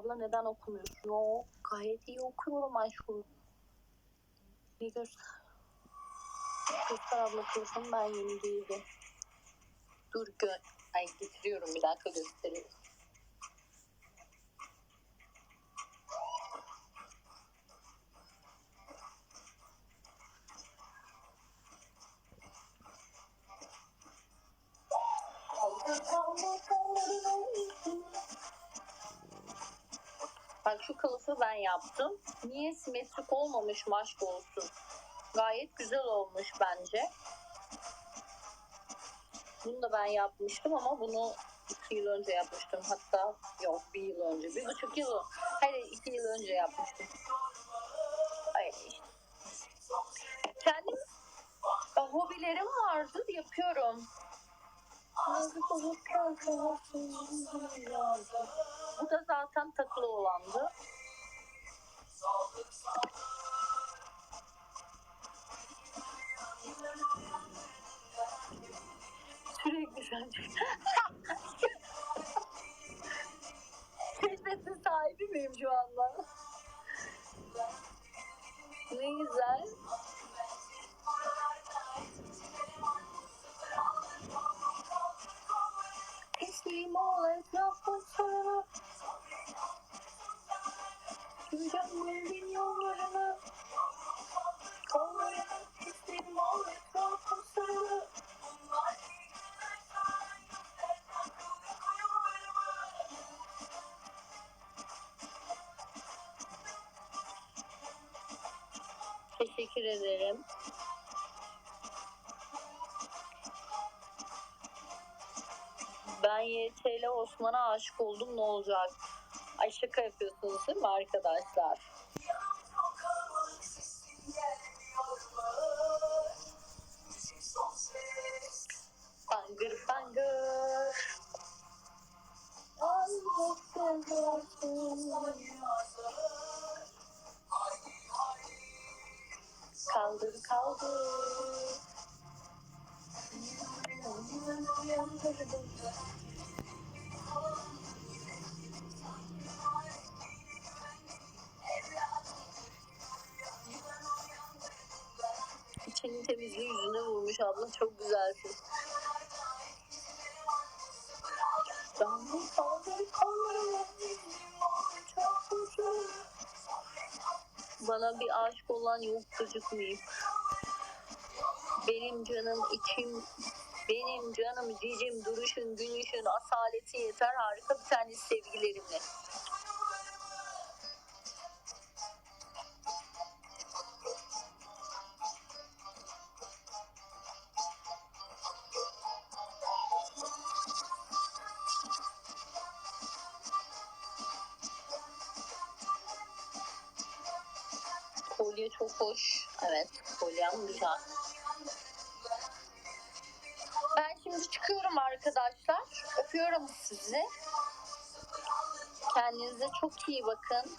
Abla neden okumuyorsun? Yok gayet iyi okuyorum aşkım. Bir göster. Göster abla kılıfım ben yeni giydim. Dur gö... Ay getiriyorum bir dakika gösteriyorum. Bak şu kılıfı ben yaptım. Niye simetrik olmamış maşk olsun? Gayet güzel olmuş bence. Bunu da ben yapmıştım ama bunu iki yıl önce yapmıştım. Hatta yok bir yıl önce. Bir buçuk yıl. Hayır iki yıl önce yapmıştım. İşte. Kendim hobilerim vardı yapıyorum. Bu da zaten takılı olandı. Sürekli sen Keşfetin sahibi miyim şu anda? Ne güzel. Teşekkür ederim. Ben YTL Osman'a aşık oldum ne olacak? Ay şaka yapıyorsunuz değil mi arkadaşlar? Bangır bangır. Kaldır kaldır. İçinin temizliği yüzüne vurmuş abla çok güzelsin. Çok güzel. Bana bir aşık olan yok gıcıkmayayım. Benim canım içim, benim canım cicim, duruşun, gülüşün, asaletin yeter. Harika bir tane sevgilerimle. Kolye çok hoş. Evet, kolyem güzel. Ben şimdi çıkıyorum arkadaşlar. Öpüyorum sizi. Kendinize çok iyi bakın.